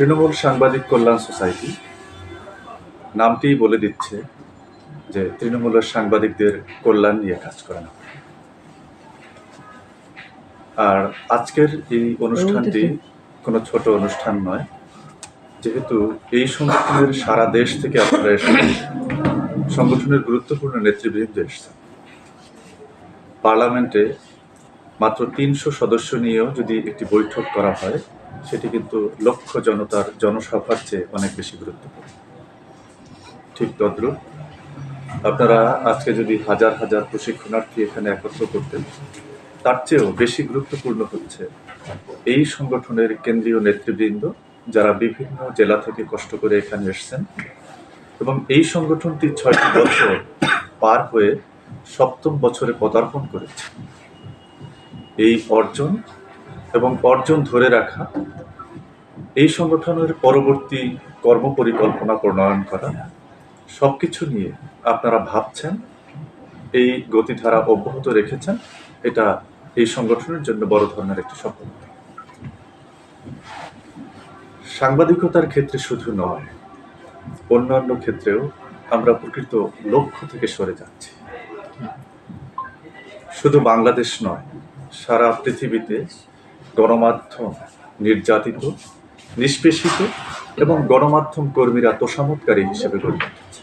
তৃণমূল সাংবাদিক কল্যাণ সোসাইটি নামটিই বলে দিচ্ছে যে তৃণমূলের সাংবাদিকদের কল্যাণ নিয়ে কাজ করে না। আর আজকের এই অনুষ্ঠানটি কোনো ছোট অনুষ্ঠান নয়। যেহেতু এই সংগঠনের সারা দেশ থেকে আপনারা এসেছেন সংগঠনের গুরুত্বপূর্ণ নেতৃবৃন্দ এসেছেন। পার্লামেন্টে মাত্র তিনশো সদস্য নিয়েও যদি একটি বৈঠক করা হয় সেটি কিন্তু লক্ষ জনতার জনসভার চেয়ে অনেক বেশি গুরুত্বপূর্ণ। ঠিক তদ্রুপ আপনারা আজকে যদি হাজার হাজার প্রশিক্ষণার্থী এখানে একত্র করতেন, তার চেয়েও বেশি গুরুত্বপূর্ণ হচ্ছে এই সংগঠনের কেন্দ্রীয় নেতৃবৃন্দ যারা বিভিন্ন জেলা থেকে কষ্ট করে এখানে এসেছেন এবং এই সংগঠনটি ছয়টি বছর পার হয়ে সপ্তম বছরে পদার্পণ করেছে। এই অর্জন এবং অর্জন ধরে রাখা, এই সংগঠনের পরবর্তী কর্মপরিকল্পনা প্রণয়ন করা সব কিছু নিয়ে আপনারা ভাবছেন, এই গতিধারা অব্যাহত রেখেছেন, এটা এই সংগঠনের জন্য বড় ধরনের একটি সফলতা সাংবাদিকতার ক্ষেত্রে শুধু নয়, অন্যান্য ক্ষেত্রেও আমরা প্রকৃত লক্ষ্য থেকে সরে যাচ্ছি। শুধু বাংলাদেশ নয়, সারা পৃথিবীতে গণমাধ্যম নির্যাতিত, নিষ্পেষিত এবং গণমাধ্যম কর্মীরা তোষামতকারী হিসেবে উঠেছে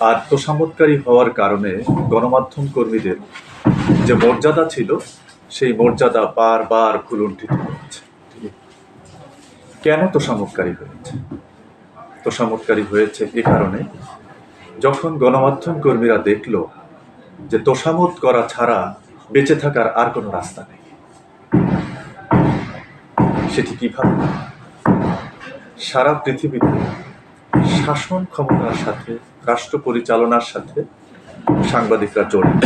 আর তোষামতকারী হওয়ার কারণে গণমাধ্যম কর্মীদের যে মর্যাদা ছিল, সেই মর্যাদা বারবার ভুলুণ্ঠিত হয়েছে। কেন তোষামতকারী হয়েছে? তোষামতকারী হয়েছে এ কারণে যখন গণমাধ্যম কর্মীরা দেখল যে তোষামত করা ছাড়া বেঁচে থাকার আর কোনো রাস্তা নেই সেটি কীভাবে? সারা পৃথিবীতে শাসন ক্ষমতার সাথে, রাষ্ট্র পরিচালনার সাথে সাংবাদিকরা জড়িত।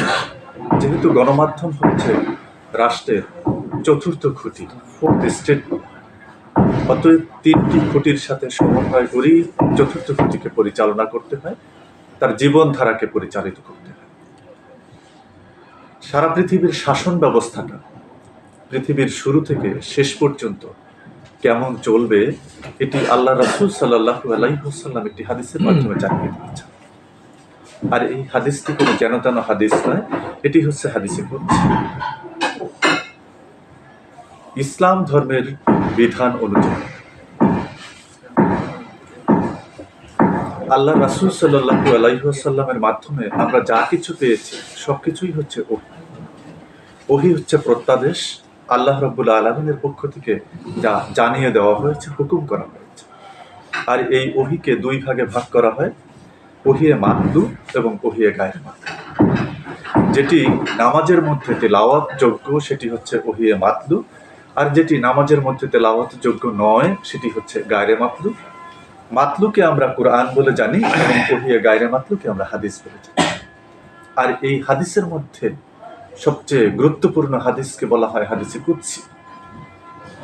যেহেতু গণমাধ্যম হচ্ছে রাষ্ট্রের চতুর্থ খুঁটি ফোর্থ স্টেট অতএব তিনটি খুঁটির সাথে সমন্বয় করেই চতুর্থ খুঁটিকে পরিচালনা করতে হয়, তার জীবনধারাকে পরিচালিত করতে হয়। সারা পৃথিবীর শাসন ব্যবস্থাটা পৃথিবীর শুরু থেকে শেষ পর্যন্ত কেমন চলবে এটি আল্লাহ রাসুল সাল্লাহ আলাইসাল্লাম একটি হাদিসের মাধ্যমে জানিয়ে দিয়েছেন। আর এই হাদিসটি কোনো যেন তেন হাদিস নয় এটি হচ্ছে হাদিসে কুদসি ইসলাম ধর্মের বিধান অনুযায়ী আল্লাহ রাসুল সাল্লাহু আলাইসাল্লামের মাধ্যমে আমরা যা কিছু পেয়েছি সব কিছুই হচ্ছে ওহি। ওহি হচ্ছে প্রত্যাদেশ আল্লাহ রব্বুল আলমিনের পক্ষ থেকে যা জানিয়ে দেওয়া হয়েছে, হুকুম করা হয়েছে। আর এই ওহিকে দুই ভাগে ভাগ করা হয় ওহিয়ে মাতলু এবং ওহিয়ে গায়ের মাতলু যেটি নামাজের মধ্যে তেলাওয়াত যোগ্য, সেটি হচ্ছে ওহিয়ে মাতলু আর যেটি নামাজের মধ্যে তেলাওয়াত যোগ্য নয়, সেটি হচ্ছে গায়রে মাতলু মাতলুকে আমরা কোরআন বলে জানি এবং ওহিয়ে গায়রে মাতলুকে আমরা হাদিস বলে জানি। আর এই হাদিসের মধ্যে সবচেয়ে গুরুত্বপূর্ণ হাদিসকে বলা হয় হাদিসে কুৎসি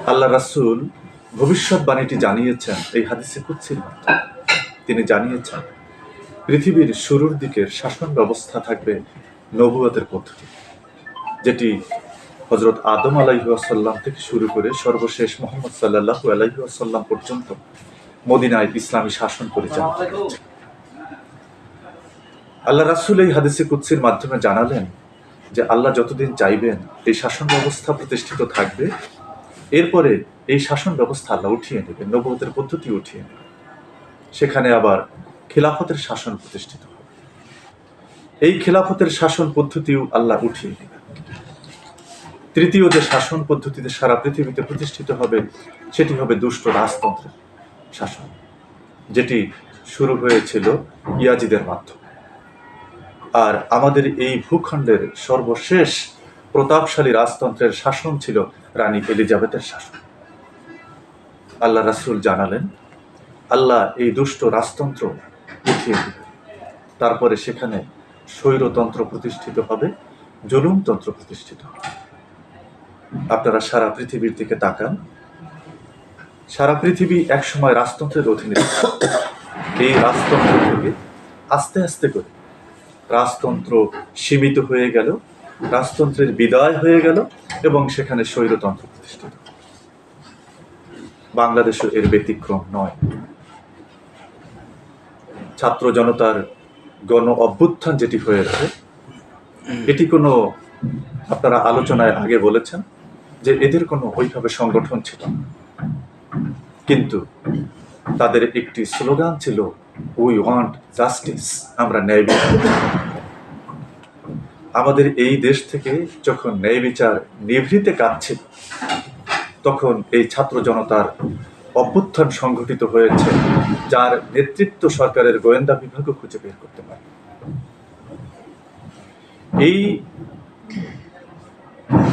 আল্লাহ রাসুল ভবিষ্যৎবাণীটি জানিয়েছেন, এই হাদিসে কুৎসির মাধ্যমে তিনি জানিয়েছেন, পৃথিবীর শুরুর দিকের শাসন ব্যবস্থা থাকবে নবুয়তের পদ্ধতি, যেটি হজরত আদম আলাইহাসাল্লাম থেকে শুরু করে সর্বশেষ মোহাম্মদ সাল্লাহ আলাইহাসাল্লাম পর্যন্ত মদিনায় ইসলামী শাসন পরিচালিত আল্লাহ রাসুল এই হাদিসে কুৎসির মাধ্যমে জানালেন যে আল্লাহ যতদিন চাইবেন এই শাসন ব্যবস্থা প্রতিষ্ঠিত থাকবে, এরপরে এই শাসন ব্যবস্থা আল্লাহ উঠিয়ে নেবে নবতের পদ্ধতি উঠিয়ে নেবে। সেখানে আবার খেলাফতের শাসন প্রতিষ্ঠিত হবে। এই খেলাফতের শাসন পদ্ধতিও আল্লাহ উঠিয়ে নেবে। তৃতীয় যে শাসন পদ্ধতিতে সারা পৃথিবীতে প্রতিষ্ঠিত হবে, সেটি হবে দুষ্ট রাজতন্ত্রের শাসন, যেটি শুরু হয়েছিল ইয়াজিদের মাধ্যমে। আর আমাদের এই ভূখণ্ডের সর্বশেষ প্রতাপশালী রাজতন্ত্রের শাসন ছিল রানী এলিজাবেথের শাসন। আল্লাহ রাসুল জানালেন, আল্লাহ এই দুষ্ট রাজতন্ত্র উঠিয়ে দিবে তারপরে সেখানে স্বৈরতন্ত্র প্রতিষ্ঠিত হবে, জুলুমতন্ত্র প্রতিষ্ঠিত হবে। আপনারা সারা পৃথিবীর দিকে তাকান। সারা পৃথিবী একসময় রাজতন্ত্রের অধীনে এই রাজতন্ত্র থেকে আস্তে আস্তে করে রাজতন্ত্র সীমিত হয়ে গেল, রাজতন্ত্রের বিদায় হয়ে গেল এবং সেখানে স্বৈরতন্ত্র প্রতিষ্ঠিত। বাংলাদেশও এর ব্যতিক্রম নয় ছাত্র জনতার গণ অভ্যুত্থান যেটি হয়েছে এটি কোনো আপনারা আলোচনায় আগে বলেছেন যে এদের কোনো ওইভাবে সংগঠন ছিল কিন্তু তাদের একটি স্লোগান ছিল উই ওয়ান্ট জাস্টিস আমরা ন্যায় বিচার। আমাদের এই দেশ থেকে যখন ন্যায় বিচার নিভৃতে কাঁদছিল তখন এই ছাত্র জনতার অভ্যুত্থান সংঘটিত হয়েছে, যার নেতৃত্ব সরকারের গোয়েন্দা বিভাগও খুঁজে বের করতে পারে। এই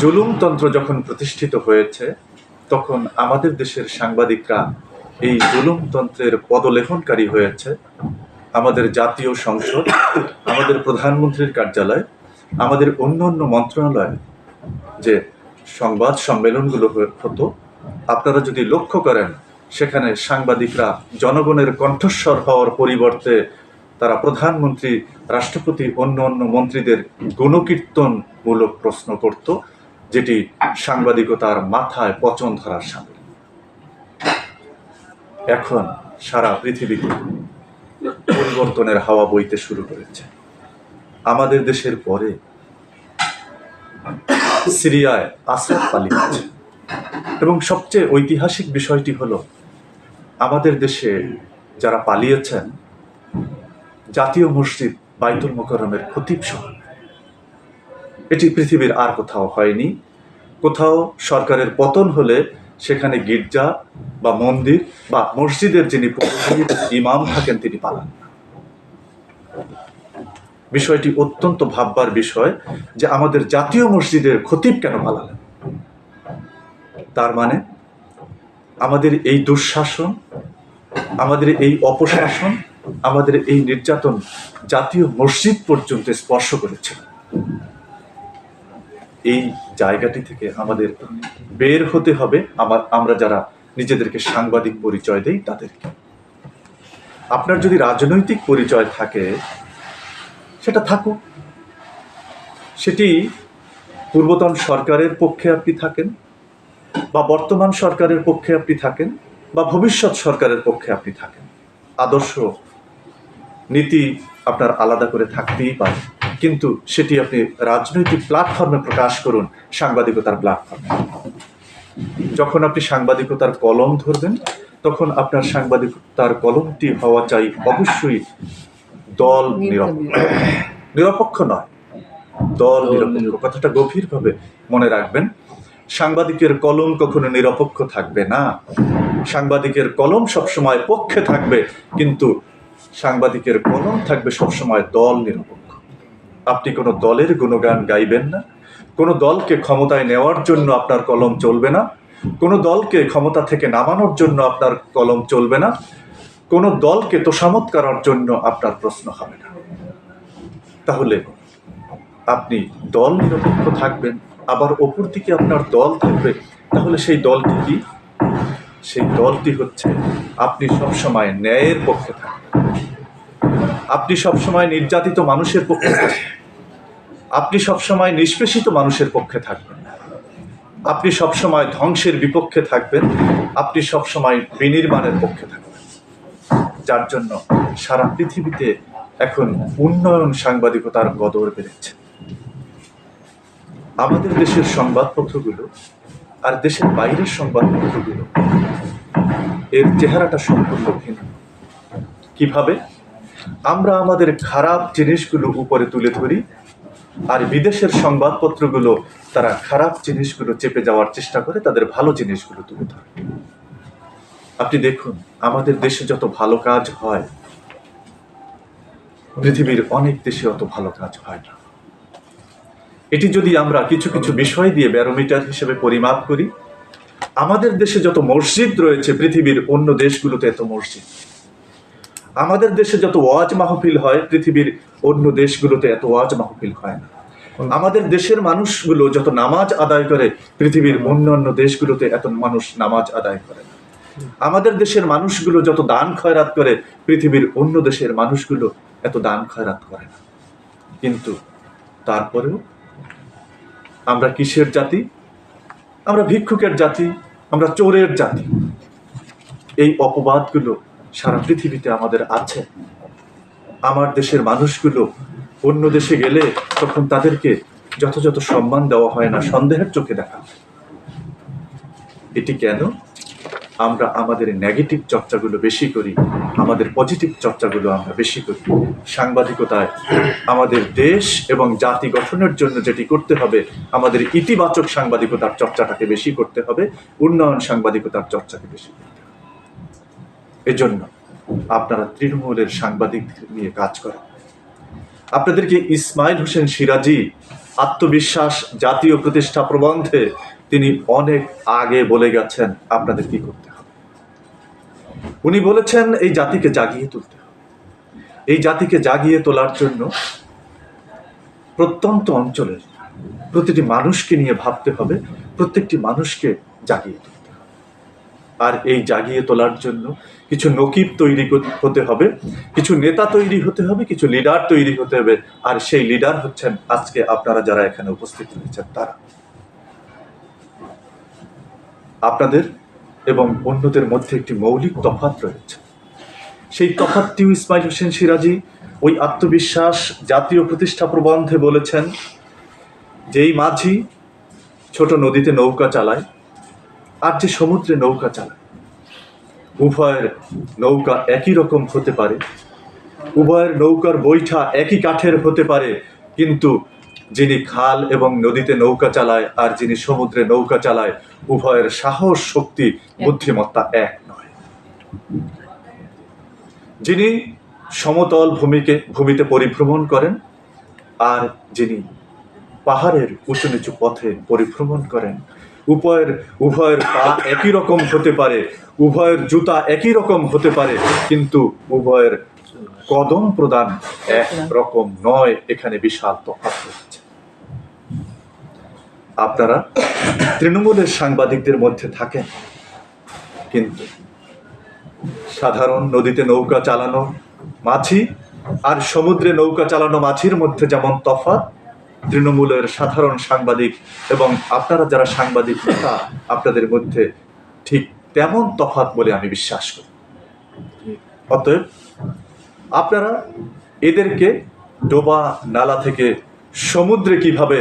জুলুমতন্ত্র যখন প্রতিষ্ঠিত হয়েছে, তখন আমাদের দেশের সাংবাদিকরা এই জুলুমতন্ত্রের পদলেখনকারী হয়েছে আমাদের জাতীয় সংসদ, আমাদের প্রধানমন্ত্রীর কার্যালয়, আমাদের অন্য অন্য মন্ত্রণালয় যে সংবাদ সম্মেলনগুলো হতো। আপনারা যদি লক্ষ্য করেন, সেখানে সাংবাদিকরা জনগণের কণ্ঠস্বর হওয়ার পরিবর্তে তারা প্রধানমন্ত্রী, রাষ্ট্রপতি, অন্য অন্য মন্ত্রীদের গুণকীর্তনমূলক প্রশ্ন করত, যেটি সাংবাদিকতার মাথায় পচন ধরার সামিল এখন সারা পৃথিবীতে পরিবর্তনের হাওয়া বইতে শুরু করেছে। আমাদের দেশের পরে সিরিয়ায় আশ্রয় পালিয়েছে এবং সবচেয়ে ঐতিহাসিক বিষয়টি হলো, আমাদের দেশে যারা পালিয়েছেন, জাতীয় মসজিদ বাইতুল মোকরমের খতিব সহ, এটি পৃথিবীর আর কোথাও হয়নি। কোথাও সরকারের পতন হলে সেখানে গির্জা বা মন্দির বা মসজিদের যিনি ইমাম থাকেন, তিনি পালান। বিষয়টি অত্যন্ত ভাববার বিষয় যে আমাদের জাতীয় মসজিদের খতিব কেন পালালেন তার মানে আমাদের এই দুঃশাসন, আমাদের এই অপশাসন, আমাদের এই নির্যাতন জাতীয় মসজিদ পর্যন্ত স্পর্শ করেছে এই জায়গাটি থেকে আমাদের বের হতে হবে। আমার, আমরা যারা নিজেদেরকে সাংবাদিক পরিচয় দেই, তাদেরকে। আপনার যদি রাজনৈতিক পরিচয় থাকে, সেটা থাকুক। সেটি পূর্বতন সরকারের পক্ষে আপনি থাকেন, বা বর্তমান সরকারের পক্ষে আপনি থাকেন, বা ভবিষ্যৎ সরকারের পক্ষে আপনি থাকেন। আদর্শ নীতি আপনার আলাদা করে থাকতেই পারে। কিন্তু সেটি আপনি রাজনৈতিক প্ল্যাটফর্মে প্রকাশ করুন সাংবাদিকতার প্ল্যাটফর্মে যখন আপনি সাংবাদিকতার কলম ধরবেন তখন আপনার সাংবাদিকতার কলমটি হওয়া চাই অবশ্যই দল নিরপেক্ষ। নিরপেক্ষ। নয় দল নিরপেক্ষ। কথাটা গভীরভাবে মনে রাখবেন। সাংবাদিকের কলম কখনো নিরপেক্ষ থাকবে না। সাংবাদিকের কলম সবসময় পক্ষে থাকবে কিন্তু সাংবাদিকের কলম থাকবে সবসময় দল নিরপেক্ষ। আপনি কোনো দলের গুণগান গাইবেন না। কোনো দলকে ক্ষমতায় নেওয়ার জন্য আপনার কলম চলবে না। কোনো দলকে ক্ষমতা থেকে নামানোর জন্য আপনার কলম চলবে না। কোনো দলকে তোষামত করার জন্য আপনার প্রশ্ন হবে না। তাহলে আপনি দল নিরপেক্ষ থাকবেন, আবার অপর দিকে আপনার দল থাকবে, তাহলে সেই দলটি কি? সেই দলটি হচ্ছে আপনি সবসময় ন্যায়ের পক্ষে থাকবেন। আপনি সবসময় নির্যাতিত মানুষের পক্ষে আপনি সবসময় নিষ্পেষিত মানুষের পক্ষে থাকবেন। আপনি সবসময় ধ্বংসের বিপক্ষে থাকবেন। আপনি সবসময় বিনির্মাণের পক্ষে থাকবেন। যার জন্য সারা পৃথিবীতে এখন উন্নয়ন সাংবাদিকতার কদর বেড়েছে। আমাদের দেশের সংবাদপত্রগুলো আর দেশের বাইরের সংবাদপত্রগুলো এর চেহারাটা সম্পূর্ণ ভিন্ন। কীভাবে? আমরা আমাদের খারাপ জিনিসগুলো উপরে তুলে ধরি, আর বিদেশের সংবাদপত্রগুলো তারা খারাপ জিনিসগুলো চেপে যাওয়ার চেষ্টা করে, তাদের ভালো জিনিসগুলো তুলে ধরে। আপনি দেখুন, আমাদের দেশে যত ভালো কাজ হয়, পৃথিবীর অনেক দেশে অত ভালো কাজ হয় না। এটি যদি আমরা কিছু কিছু বিষয় দিয়ে ব্যারোমিটার হিসেবে পরিমাপ করি, আমাদের দেশে যত মসজিদ রয়েছে, পৃথিবীর অন্য দেশগুলোতে এত মসজিদ আমাদের দেশে যত ওয়াজ মাহফিল হয় পৃথিবীর অন্য দেশগুলোতে এত ওয়াজ মাহফিল হয় না। আমাদের দেশের মানুষগুলো যত নামাজ আদায় করে পৃথিবীর অন্য অন্য দেশগুলোতে এত মানুষ নামাজ আদায় করে না। আমাদের দেশের মানুষগুলো যত দান খয়রাত করে পৃথিবীর অন্য দেশের মানুষগুলো এত দান খয়রাত করে না। কিন্তু তারপরেও আমরা কিসের জাতি? আমরা ভিক্ষুকের জাতি আমরা চোরের জাতি। এই অপবাদগুলো সারা পৃথিবীতে আমাদের আছে। আমার দেশের মানুষগুলো অন্য দেশে গেলে তখন তাদেরকে যথাযথ সম্মান দেওয়া হয় না, সন্দেহের চোখে দেখা। এটি কেন? আমরা আমাদের নেগেটিভ চর্চাগুলো বেশি করি, আমাদের পজিটিভ চর্চাগুলো আমরা বেশি করি। সাংবাদিকতায় আমাদের দেশ এবং জাতি গঠনের জন্য যেটি করতে হবে, আমাদের ইতিবাচক সাংবাদিকতার চর্চাটাকে বেশি করতে হবে, উন্নয়ন সাংবাদিকতার চর্চাকে বেশি করতে এজন্য আপনারা তৃণমূলের সাংবাদিক নিয়ে কাজ করেন। আপনাদেরকে ইসমাইল হোসেন সিরাজি আত্মবিশ্বাস জাতীয় প্রতিষ্ঠা প্রবন্ধে তিনি অনেক আগে বলে গেছেন আপনাদের কি করতে হবে। উনি বলেছেন, এই জাতিকে জাগিয়ে তুলতে হবে। এই জাতিকে জাগিয়ে তোলার জন্য প্রত্যন্ত অঞ্চলের প্রতিটি মানুষকে নিয়ে ভাবতে হবে, প্রত্যেকটি মানুষকে জাগিয়ে তুলতে হবে। আর এই জাগিয়ে তোলার জন্য কিছু নকিব তৈরি হতে হবে, কিছু নেতা তৈরি হতে হবে, কিছু লিডার তৈরি হতে হবে, আর সেই লিডার হচ্ছেন আজকে আপনারা যারা এখানে উপস্থিত হয়েছেন তারা। আপনাদের এবং অন্যদের মধ্যে একটি মৌলিক তফাৎ রয়েছে। সেই তফাৎটিও ইসমাইল হোসেন সিরাজি ওই আত্মবিশ্বাস, জাতীয় প্রতিষ্ঠা প্রবন্ধে বলেছেন, যেই মাঝি ছোট নদীতে নৌকা চালায়, আর যে সমুদ্রে নৌকা চালায় উভয়ের নৌকা একই রকম হতে পারে। উভয়ের নৌকার বৈঠা একই কাঠের হতে পারে, কিন্তু যিনি খাল এবং নদীতে নৌকা চালায় আর যিনি সমুদ্রে নৌকা চালায়, উভয়ের সাহস, শক্তি, বুদ্ধিমত্তা এক নয়। যিনি সমতল ভূমিকে, ভূমিতে পরিভ্রমণ করেন আর যিনি পাহাড়ের উঁচু নিচু পথে পরিভ্রমণ করেন উভয়ের উভয়ের পা একই রকম হতে পারে, উভয়ের জুতা একই রকম হতে পারে, কিন্তু উভয়ের কদম প্রদান এক রকম নয়, এখানে বিশাল তফাৎ রয়েছে। আপনারা তৃণমূলের সাংবাদিকদের মধ্যে থাকেন, কিন্তু সাধারণ নদীতে নৌকা চালানো মাছি আর সমুদ্রে নৌকা চালানো মাঝির মধ্যে যেমন তফাৎ তৃণমূলের সাধারণ সাংবাদিক এবং আপনারা যারা সাংবাদিক নেতা আপনাদের মধ্যে ঠিক তেমন তফাৎ বলে আমি বিশ্বাস করি। অতএব আপনারা এদেরকে ডোবা নালা থেকে সমুদ্রে কীভাবে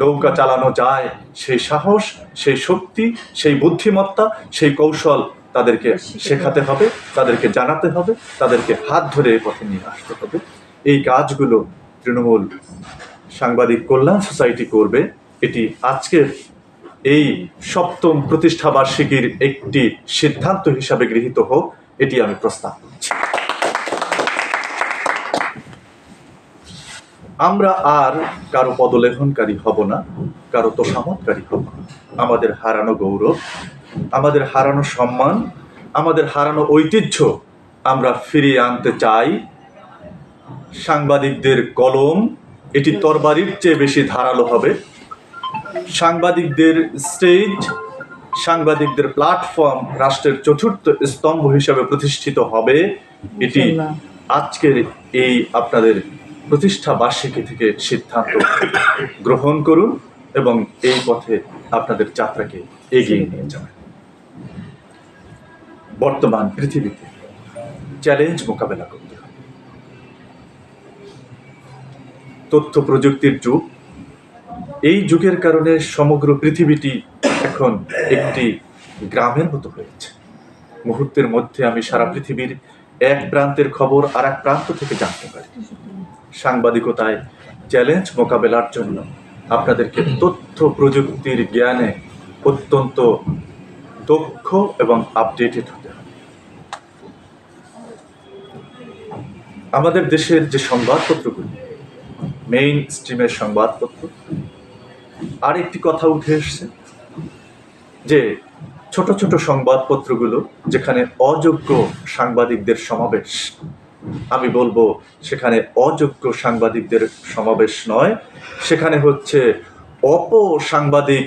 নৌকা চালানো যায়, সেই সাহস, সেই শক্তি, সেই বুদ্ধিমত্তা, সেই কৌশল তাদেরকে শেখাতে হবে, তাদেরকে জানাতে হবে, তাদেরকে হাত ধরে পথে নিয়ে আসতে হবে। এই কাজগুলো তৃণমূল সাংবাদিক কল্যাণ সোসাইটি করবে, এটি আজকের এই সপ্তম প্রতিষ্ঠা বার্ষিকীর একটি সিদ্ধান্ত হিসাবে গৃহীত হোক, এটি আমি প্রস্তাব করছি। আমরা আর কারও পদলেখনকারী হব না, কারও তো তোষামতকারী হব না। আমাদের হারানো গৌরব, আমাদের হারানো সম্মান, আমাদের হারানো ঐতিহ্য আমরা ফিরিয়ে আনতে চাই। সাংবাদিকদের কলম এটি তরবারির চেয়ে বেশি ধারালো হবে। সাংবাদিকদের স্টেজ সাংবাদিকদের প্ল্যাটফর্ম রাষ্ট্রের চতুর্থ স্তম্ভ হিসাবে প্রতিষ্ঠিত হবে। এটি আজকের এই আপনাদের প্রতিষ্ঠা বার্ষিকী থেকে সিদ্ধান্ত গ্রহণ করুন এবং এই পথে আপনাদের যাত্রাকে এগিয়ে নিয়ে যাবেন বর্তমান পৃথিবীতে চ্যালেঞ্জ মোকাবেলা করতে তথ্য প্রযুক্তির যুগ। এই যুগের কারণে সমগ্র পৃথিবীটি এখন একটি গ্রামের মতো হয়েছে। মুহূর্তের মধ্যে আমি সারা পৃথিবীর এক প্রান্তের খবর আর এক প্রান্ত থেকে জানতে পারি। সাংবাদিকতায় চ্যালেঞ্জ মোকাবেলার জন্য আপনাদেরকে তথ্য প্রযুক্তির জ্ঞানে অত্যন্ত দক্ষ এবং আপডেটেড হতে হবে। আমাদের দেশের যে সংবাদপত্রগুলি মেইন স্ট্রিমের সংবাদপত্র। আর একটি কথা উঠে এসছে যে ছোট ছোট সংবাদপত্রগুলো যেখানে অযোগ্য সাংবাদিকদের সমাবেশ আমি বলব সেখানে অযোগ্য সাংবাদিকদের সমাবেশ নয় সেখানে হচ্ছে অপ সাংবাদিক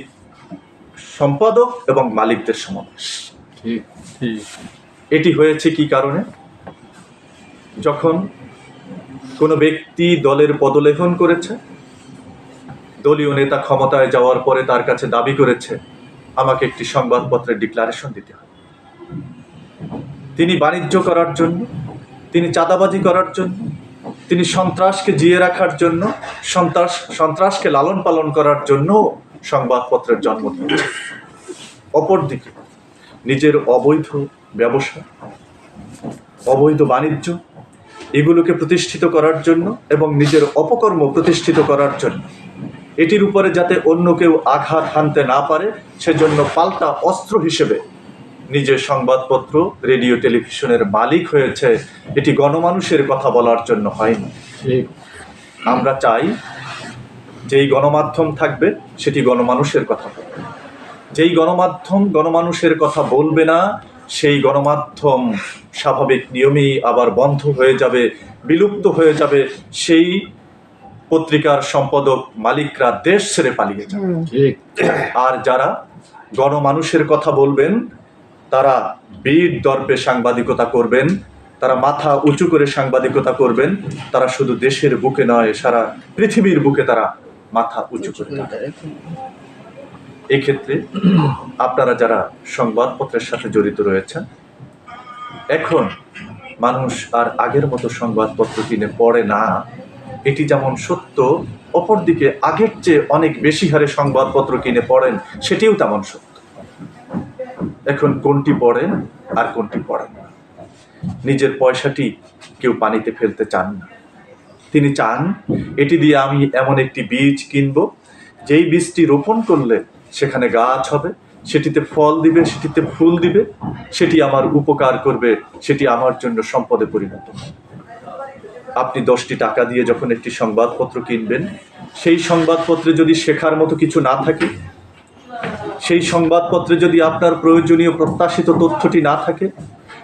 সম্পাদক এবং মালিকদের সমাবেশ। এটি হয়েছে কি কারণে? যখন কোনো ব্যক্তি দলের পদলেখন করেছে? দলীয় নেতা ক্ষমতায় যাওয়ার পরে তার কাছে দাবি করেছে, আমাকে একটি সংবাদপত্রের ডিক্লারেশন দিতে হবে। তিনি বাণিজ্য করার জন্য, তিনি চাঁদাবাজি করার জন্য, তিনি সন্ত্রাসকে জিয়ে রাখার জন্য, সন্ত্রাস, সন্ত্রাসকে লালন পালন করার জন্য সংবাদপত্রের জন্ম দিয়েছে। অপরদিকে, নিজের অবৈধ ব্যবসা, অবৈধ বাণিজ্য এগুলোকে প্রতিষ্ঠিত করার জন্য এবং নিজের অপকর্ম প্রতিষ্ঠিত করার জন্য। এটির উপরে যাতে অন্য কেউ আঘাত হানতে না পারে সেজন্য পাল্টা অস্ত্র হিসেবে নিজের সংবাদপত্র রেডিও টেলিভিশনের মালিক হয়েছে। এটি গণমানুষের কথা বলার জন্য হয়নি। আমরা চাই যেই গণমাধ্যম থাকবে সেটি গণমানুষের কথা বলবে। যেই গণমাধ্যম গণমানুষের কথা বলবে না সেই গণমাধ্যম স্বাভাবিক নিয়মেই আবার বন্ধ হয়ে যাবে বিলুপ্ত হয়ে যাবে সেই পত্রিকার সম্পাদক মালিকরা দেশ ছেড়ে পালিয়ে যাবে। আর যারা গণমানুষের কথা বলবেন তারা বীর দর্পে সাংবাদিকতা করবেন তারা মাথা উঁচু করে সাংবাদিকতা করবেন তারা শুধু দেশের বুকে নয় সারা পৃথিবীর বুকে তারা মাথা উঁচু করে দাঁড়াবে। এক্ষেত্রে আপনারা যারা সংবাদপত্রের সাথে জড়িত রয়েছেন, এখন মানুষ আর আগের মতো সংবাদপত্র কিনে পড়ে না। এটি যেমন সত্য, অপরদিকে আগের চেয়ে অনেক বেশি হারে সংবাদপত্র কিনে পড়েন, সেটিও তেমন সত্য। এখন কোনটি পড়েন আর কোনটি পড়েন নিজের পয়সাটি কেউ পানিতে ফেলতে চান না। তিনি চান, এটি দিয়ে আমি এমন একটি বীজ কিনব, যেই বীজটি রোপণ করলে সেখানে গাছ হবে, সেটিতে ফল দিবে, সেটিতে ফুল দিবে, সেটি আমার উপকার করবে, সেটি আমার জন্য সম্পদে পরিণত আপনি দশটি টাকা দিয়ে যখন একটি সংবাদপত্র কিনবেন, সেই সংবাদপত্রে যদি শেখার মতো কিছু না থাকে, সেই সংবাদপত্রে যদি আপনার প্রয়োজনীয় প্রত্যাশিত তথ্যটি না থাকে,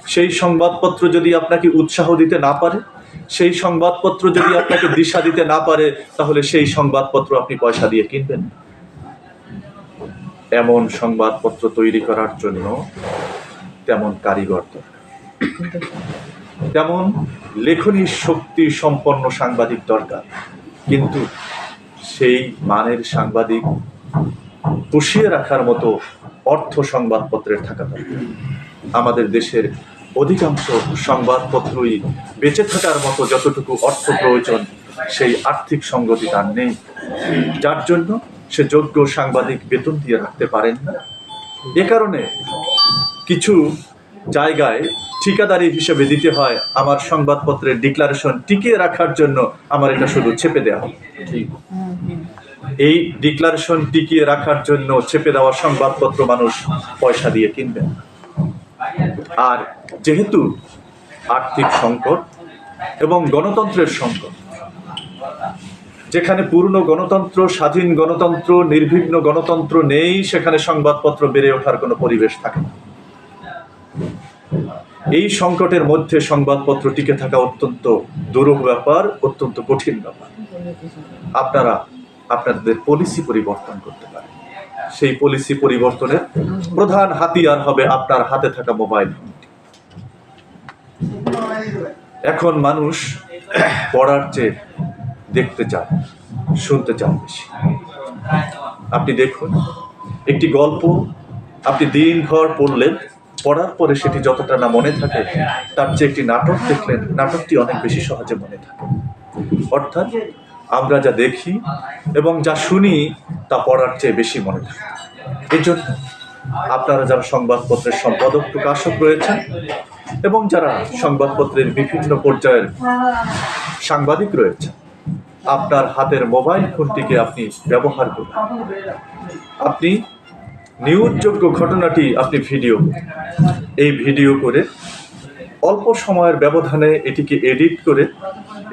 সেই সংবাদপত্র যদি আপনাকে উৎসাহ দিতে না পারে, সেই সংবাদপত্র যদি আপনাকে দিশা দিতে না পারে, তাহলে সেই সংবাদপত্র আপনি পয়সা দিয়ে কিনবেন। এমন সংবাদপত্র তৈরি করার জন্য তেমন কারিগর দরকার। তেমন লেখনী শক্তি সম্পন্ন সাংবাদিক দরকার। কিন্তু সেই মানের সাংবাদিক পুষিয়ে রাখার মতো অর্থ সংবাদপত্রের থাকা দরকার। আমাদের দেশের অধিকাংশ সংবাদপত্রই বেঁচে থাকার মতো যতটুকু অর্থ প্রয়োজন, সেই আর্থিক সঙ্গতি তার নেই। যার জন্য সে যোগ্য সাংবাদিক বেতন দিয়ে রাখতে পারেন না। এ কারণে কিছু জায়গায় ঠিকাদারি হিসেবে দিতে হয় আমার সংবাদপত্রের ডিক্লারেশন টিকিয়ে রাখার জন্য আমার এটা শুধু ছেপে দেওয়া হয় এই ডিক্লারেশন টিকিয়ে রাখার জন্য চেপে দেওয়া সংবাদপত্র মানুষ পয়সা দিয়ে কিনবেন। আর যেহেতু আর্থিক সংকট এবং গণতন্ত্রের সংকট যেখানে পূর্ণ গণতন্ত্র, স্বাধীন গণতন্ত্র, নির্বিঘ্ন গণতন্ত্র নেই, সেখানে সংবাদপত্র বেড়ে ওঠার কোনো পরিবেশ থাকে না। এই সংকটের মধ্যে সংবাদপত্র টিকে থাকা অত্যন্ত দুরূহ ব্যাপার, অত্যন্ত কঠিন ব্যাপার। আপনারা আপনাদের পলিসি পরিবর্তন করতে পারেন। সেই পলিসি পরিবর্তনের প্রধান হাতিয়ার হবে আপনার হাতে থাকা মোবাইল এখন মানুষ পড়ার চেয়ে দেখতে চান, শুনতে চান বেশি। আপনি দেখুন, একটি গল্প আপনি দিনভর পড়লেন, পড়ার পরে সেটি যতটা না মনে থাকে, তার চেয়ে একটি নাটক দেখলেন, নাটকটি অনেক বেশি সহজে মনে থাকে। অর্থাৎ আমরা যা দেখি এবং যা শুনি, তা পড়ার চেয়ে বেশি মনে থাকে। এই জন্য আপনারা যারা সংবাদপত্রের সম্পাদক, প্রকাশক রয়েছেন এবং যারা সংবাদপত্রের বিভিন্ন পর্যায়ের সাংবাদিক রয়েছেন আপনার হাতের মোবাইল ফোনটিকে আপনি ব্যবহার করুন। আপনি নিউজযোগ্য ঘটনাটি আপনি ভিডিও, এই ভিডিও করে অল্প সময়ের ব্যবধানে এটিকে এডিট করে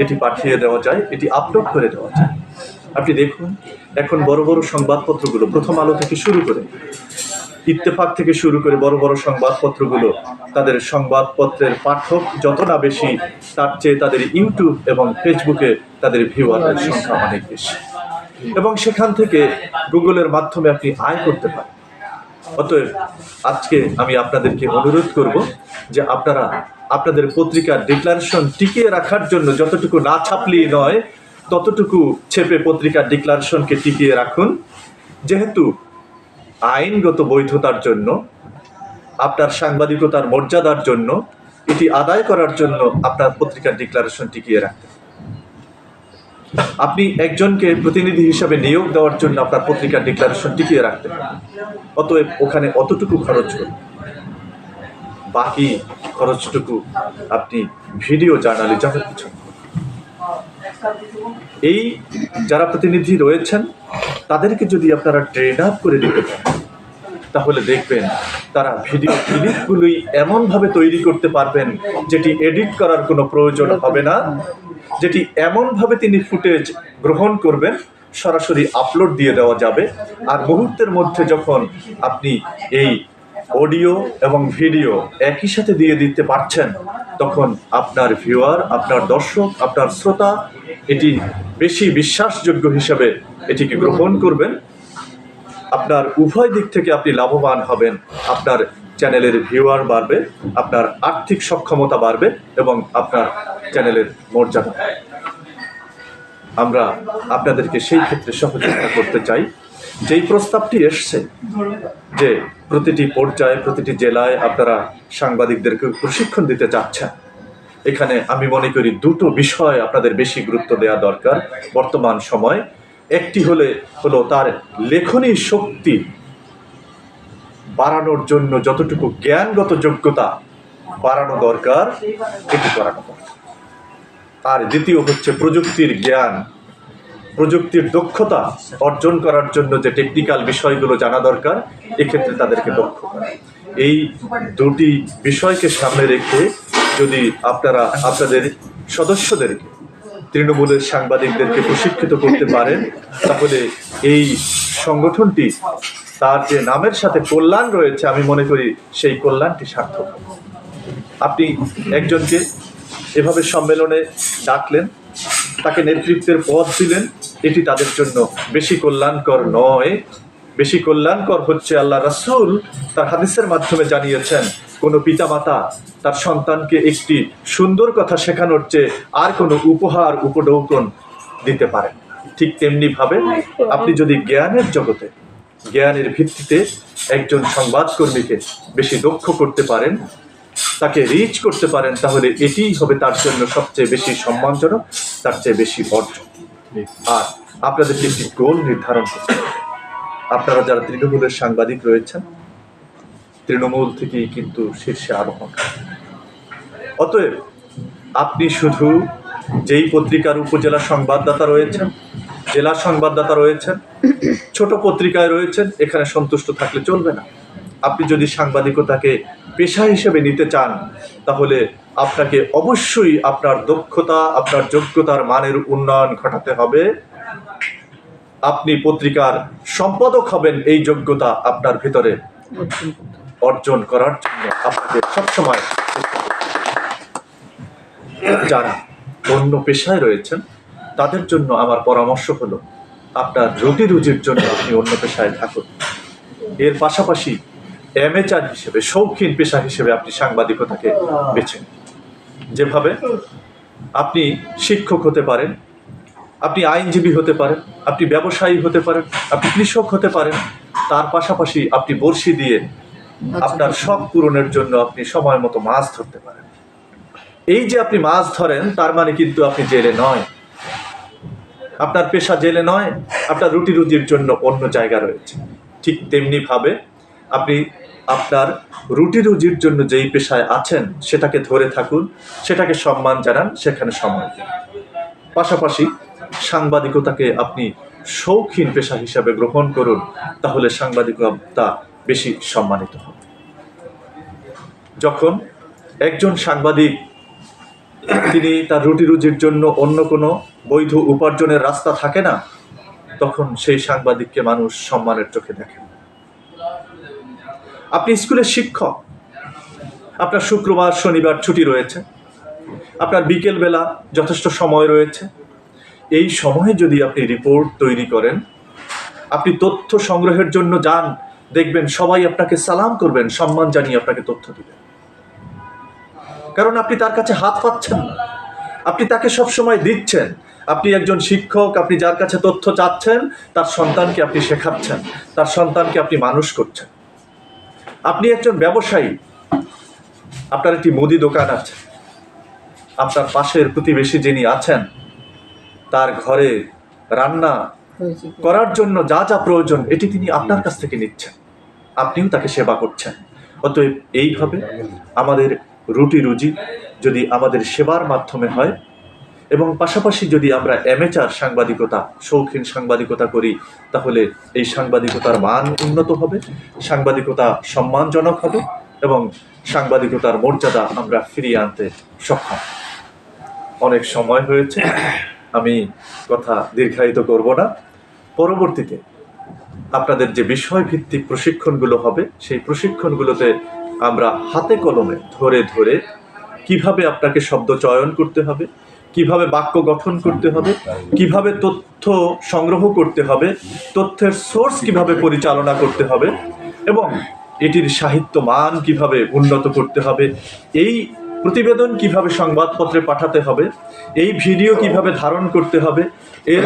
এটি পাঠিয়ে দেওয়া যায়, এটি আপলোড করে দেওয়া যায়। আপনি দেখুন, এখন বড় বড় সংবাদপত্রগুলো প্রথম আলো থেকে শুরু করে ইত্তেফাক থেকে শুরু করে বড় বড় সংবাদপত্রগুলো, তাদের সংবাদপত্রের পাঠক যত না বেশি, তার চেয়ে তাদের ইউটিউব এবং ফেসবুকে তাদের ভিউয়ারের সংখ্যা অনেক বেশি। এবং সেখান থেকে গুগলের মাধ্যমে আপনি আয় করতে পারেন। অতএব আজকে আমি আপনাদেরকে অনুরোধ করব যে আপনারা আপনাদের পত্রিকার ডিক্লারেশন টিকিয়ে রাখার জন্য যতটুকু না ছাপলেই নয়, ততটুকু ছেপে পত্রিকার ডিক্লারেশনকে টিকিয়ে রাখুন। যেহেতু আইনগত বৈধতার জন্য, আপনার সাংবাদিকতার মর্যাদার জন্য, এটি আদায় করার জন্য আপনার পত্রিকার ডিক্লারেশন টিকিয়ে রাখতে আপনি একজনকে প্রতিনিধি হিসাবে নিয়োগ দেওয়ার জন্য আপনার পত্রিকার ডিক্লারেশন টিকিয়ে রাখতে অতএব ওখানে অতটুকু খরচ করুন বাকি খরচটুকু আপনি ভিডিও জার্নালিজমের পিছনে। এই যারা প্রতিনিধি রয়েছেন, তাদেরকে যদি আপনারা ট্রেন আপ করে দিতে পারেন, তাহলে দেখবেন তারা ভিডিও ক্লিপগুলোই এমনভাবে তৈরি করতে পারবেন যেটি এডিট করার কোনো প্রয়োজন হবে না, যেটি এমনভাবে তিনি ফুটেজ গ্রহণ করবেন, সরাসরি আপলোড দিয়ে দেওয়া যাবে। আর মুহূর্তের মধ্যে যখন আপনি এই অডিও এবং ভিডিও একই সাথে দিয়ে দিতে পারছেন, তখন আপনার ভিউয়ার আপনার দর্শক, আপনার শ্রোতা এটি বেশি বিশ্বাসযোগ্য হিসাবে এটিকে গ্রহণ করবেন আপনার উভয় দিক থেকে আপনি লাভবান হবেন, আপনার চ্যানেলের ভিউয়ার বাড়বে, আপনার আর্থিক সক্ষমতা বাড়বে এবং আপনার চ্যানেলের মর্যাদা। আমরা আপনাদেরকে সেই ক্ষেত্রে সহযোগিতা করতে চাই যেই প্রস্তাবটি এসছে, যে প্রতিটি পর্যায়ে, প্রতিটি জেলায় আপনারা সাংবাদিকদেরকে প্রশিক্ষণ দিতে চাচ্ছেন, এখানে আমি মনে করি দুটো বিষয় আপনাদের বেশি গুরুত্ব দেওয়া দরকার বর্তমান সময়। একটি হলে, হলো তার লেখনী শক্তি বাড়ানোর জন্য যতটুকু জ্ঞানগত যোগ্যতা বাড়ানো দরকার, এটি করানো আর দ্বিতীয় হচ্ছে প্রযুক্তির জ্ঞান। প্রযুক্তির দক্ষতা অর্জন করার জন্য যে টেকনিক্যাল বিষয়গুলো জানা দরকার, এক্ষেত্রে তাদেরকে দক্ষ করা। এই দুটি বিষয়কে সামনে রেখে যদি আপনারা আপনাদের সদস্যদেরকে, তৃণমূলের সাংবাদিকদেরকে প্রশিক্ষিত করতে পারেন, তাহলে এই সংগঠনটি তার যে নামের সাথে কল্যাণ রয়েছে, আমি মনে করি সেই কল্যাণটি সার্থক আপনি একজনকে এভাবে সম্মেলনে ডাকলেন তাকে নেতৃত্বের পদ দিলেন। এটি তাদের জন্য বেশি কল্যাণকর নয়। বেশি কল্যাণকর হচ্ছে আল্লাহ রাসূল তার হাদিসের মাধ্যমে জানিয়েছেন, কোনো পিতামাতা তার সন্তানকে একটি সুন্দর কথা শেখানোর চেয়ে আর কোনো উপহার, উপডৌকন দিতে পারেন। ঠিক তেমনি ভাবে আপনি যদি জ্ঞানের জগতে, জ্ঞানের ভিত্তিতে একজন সংবাদকর্মীকে বেশি দক্ষ করতে পারেন তাকে রিচ করতে পারেন, তাহলে এটিই হবে তার জন্য সবচেয়ে বেশি সম্মানজনক, তার চেয়ে বেশি অর্জন আর আপনাদেরকে একটি গোল নির্ধারণ করতে আপনারা যারা তৃণমূলের সাংবাদিক রয়েছেন, তৃণমূল থেকেই কিন্তু শীর্ষে আরোহণ অতএব, আপনি শুধু যেই পত্রিকার উপজেলা সংবাদদাতা রয়েছেন, জেলা সংবাদদাতা রয়েছেন, ছোট পত্রিকায় রয়েছেন, এখানে সন্তুষ্ট থাকলে চলবে না। আপনি যদি সাংবাদিকতাকে পেশা হিসেবে নিতে চান, তাহলে আপনাকে অবশ্যই আপনার দক্ষতা, আপনার যোগ্যতার মানের উন্নয়ন ঘটাতে হবে। আপনি পত্রিকার সম্পাদক হবেন এই যোগ্যতা আপনার ভিতরে অর্জন করার জন্য আপনাকে সবসময় যারা অন্য পেশায় রয়েছেন, তাদের জন্য আমার পরামর্শ হলো, আপনার রুটি রুজির জন্য আপনি অন্য পেশায় থাকুন। এর পাশাপাশি অ্যামেচার হিসেবে শৌখিন পেশা হিসেবে আপনি সাংবাদিকতাকে বেছে নিন। যেভাবে আপনি শিক্ষক হতে পারেন আপনি আইনজীবী হতে পারেন আপনি ব্যবসায়ী হতে পারেন আপনি কৃষক হতে পারেন তার পাশাপাশি আপনি বড়শি দিয়ে আপনার শখ পূরণের জন্য আপনি সময় মতো মাছ ধরতে পারেন। এই যে আপনি মাছ ধরেন তার মানে কিন্তু আপনি জেলে নয়। আপনার পেশা জেলে নয় আপনার রুটি রুজির জন্য অন্য জায়গা রয়েছে। ঠিক তেমনি ভাবে আপনি আপনার রুটি রুজির জন্য যেই পেশায় আছেন, সেটাকে ধরে থাকুন, সেটাকে সম্মান জানান, সেখানে সময় দিন। পাশাপাশি সাংবাদিকতাকে আপনি শৌখিন পেশা হিসাবে গ্রহণ করুন, তাহলে সাংবাদিকতা বেশি সম্মানিত হবে। যখন একজন সাংবাদিক, তিনি তার রুটি রুজির জন্য অন্য কোনো বৈধ উপার্জনের রাস্তা থাকে না, তখন সেই সাংবাদিককে মানুষ সম্মানের চোখে দেখেন। আপনি স্কুলের শিক্ষক। আপনার শুক্রবার, শনিবার ছুটি রয়েছে। আপনার বিকেলবেলা যথেষ্ট সময় রয়েছে। এই সময়ে যদি আপনি রিপোর্ট তৈরি করেন, আপনি তথ্য সংগ্রহের জন্য যান, দেখবেন সবাই আপনাকে সালাম করবেন, সম্মান জানিয়ে আপনাকে তথ্য দিবেন। কারণ আপনি তার কাছে হাত পাচ্ছেন না। আপনি তাকে সব সময় দিচ্ছেন। আপনি একজন শিক্ষক, আপনি যার কাছে তথ্য চাচ্ছেন, তার সন্তানকে আপনি শেখাচ্ছেন, তার সন্তানকে আপনি মানুষ করছেন। আপনি একজন ব্যবসায়ী। আপনার একটি মুদি দোকান আছে। আপনার পাশের প্রতিবেশী যিনি আছেন তার ঘরে রান্না করার জন্য যা যা প্রয়োজন এটি তিনি আপনার কাছ থেকে নিচ্ছেন। আপনিও তাকে সেবা করছেন। অতএব এইভাবে আমাদের রুটি রুজি যদি আমাদের সেবার মাধ্যমে হয় এবং পাশাপাশি যদি আমরা অ্যামেচার সাংবাদিকতা, শৌখিন সাংবাদিকতা করি, তাহলে এই সাংবাদিকতার মান উন্নত হবে, সাংবাদিকতা সম্মানজনক হবে এবং সাংবাদিকতার মর্যাদা আমরা ফিরিয়ে আনতে সক্ষম। অনেক সময় হয়েছে, আমি কথা দীর্ঘায়িত করব না। পরবর্তীতে আপনাদের যে বিষয় ভিত্তিক প্রশিক্ষণগুলো হবে, সেই প্রশিক্ষণগুলোতে আমরা হাতে কলমে ধরে ধরে কীভাবে আপনাকে শব্দ চয়ন করতে হবে কীভাবে বাক্য গঠন করতে হবে, কীভাবে তথ্য সংগ্রহ করতে হবে, তথ্যের সোর্স কীভাবে পরিচালনা করতে হবে, এবং এটির সাহিত্য মান কীভাবে উন্নত করতে হবে, এই প্রতিবেদন কীভাবে সংবাদপত্রে পাঠাতে হবে, এই ভিডিও কীভাবে ধারণ করতে হবে, এর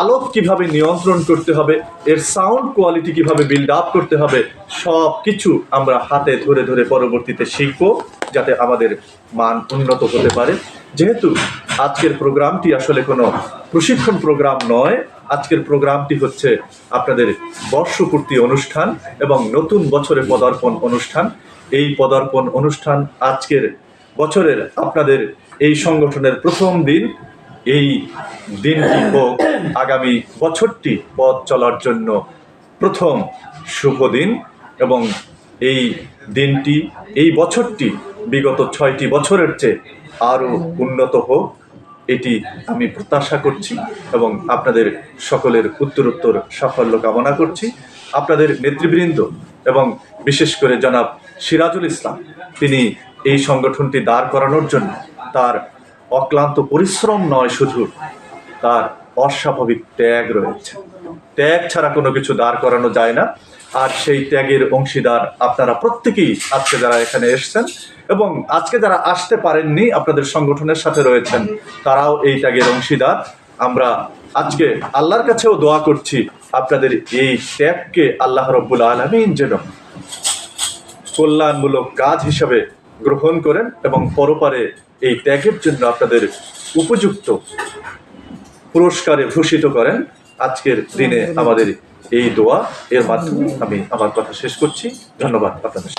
আলোক কীভাবে নিয়ন্ত্রণ করতে হবে, এর সাউন্ড কোয়ালিটি কীভাবে বিল্ড আপ করতে হবে সব কিছু আমরা হাতে ধরে ধরে পরবর্তীতে শিখব যাতে আমাদের মান উন্নত হতে পারে। যেহেতু আজকের প্রোগ্রামটি আসলে কোনো প্রশিক্ষণ প্রোগ্রাম নয়, আজকের প্রোগ্রামটি হচ্ছে আপনাদের বর্ষপূর্তি অনুষ্ঠান এবং নতুন বছরে পদার্পণ অনুষ্ঠান। এই পদার্পণ অনুষ্ঠান আজকের বছরের আপনাদের এই সংগঠনের প্রথম দিন, এই দিনটি হোক আগামী বছরটি পথ চলার জন্য প্রথম শুভ দিন এবং এই দিনটি, এই বছরটি বিগত ছয়টি বছরের চেয়ে আরও উন্নত হোক, এটি আমি প্রত্যাশা করছি এবং আপনাদের সকলের উত্তরোত্তর সাফল্য কামনা করছি। আপনাদের নেতৃবৃন্দ এবং বিশেষ করে জনাব সিরাজুল ইসলাম, তিনি এই সংগঠনটি দাঁড় করানোর জন্য তার অক্লান্ত পরিশ্রম নয়, শুধু তার অস্বাভাবিক ত্যাগ রয়েছে। ত্যাগ ছাড়া কোনো কিছু দাঁড় করানো যায় না। আর সেই ত্যাগের অংশীদার আপনারা প্রত্যেকেই আজকে যারা এখানে এসেছেন এবং আজকে যারা আসতে পারেননি আপনাদের সংগঠনের সাথে রয়েছেন, তারাও এই ত্যাগের অংশীদার। আমরা আজকে আল্লাহর কাছেও দোয়া করছি, আপনাদের এই ত্যাগকে আল্লাহ রব্বুল আলমিন যেন কল্যাণমূলক কাজ হিসাবে গ্রহণ করেন এবং পরপারে এই ত্যাগের জন্য আপনাদের উপযুক্ত পুরস্কারে ভূষিত করেন। আজকের দিনে আমাদের এই দোয়া এর মাধ্যমে আমি আমার কথা শেষ করছি। ধন্যবাদ আপনাদের